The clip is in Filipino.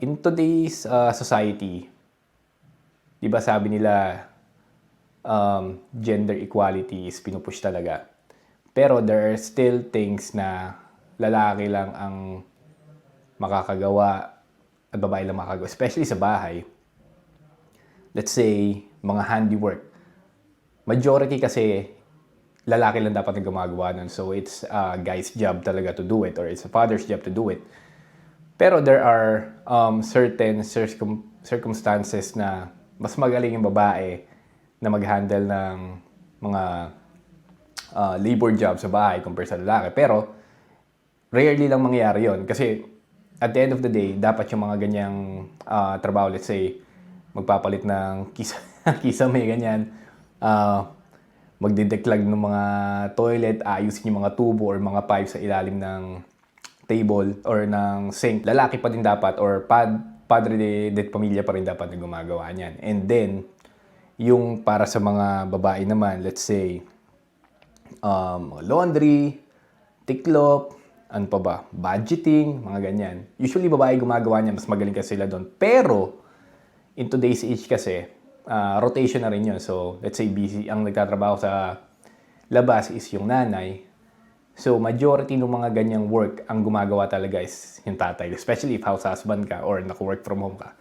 In today's uh, society, di ba sabi nila, um, gender equality is pinupush talaga. Pero there are still things na lalaki lang ang makakagawa at babae lang makakagawa. Especially sa bahay. Let's say, mga handiwork. Majority kasi, lalaki lang dapat ang gumagawa nun. So it's a guy's job talaga to do it or it's a father's job to do it. Pero there are um, certain circum- circumstances na mas magaling yung babae na mag-handle ng mga uh, labor job sa bahay compare sa lalaki. Pero rarely lang mangyayari yon kasi at the end of the day, dapat yung mga ganyang uh, trabaho, let's say, magpapalit ng kisa, kisame, ganyan, uh, magdideklag ng mga toilet, ayusin yung mga tubo or mga pipes sa ilalim ng table or ng sink, lalaki pa din dapat or pad, padre de, de pamilya pa rin dapat na gumagawa niyan. And then, yung para sa mga babae naman, let's say, um, laundry, tiklop, ano pa ba, budgeting, mga ganyan. Usually, babae gumagawa niyan, mas magaling kasi sila doon. Pero, in today's age kasi, ah, rotation na rin yun. So, let's say busy, ang nagtatrabaho sa labas is yung nanay. So, majority ng mga ganyang work, ang gumagawa talaga is yung tatay. Especially if house husband ka or naka-work from home ka.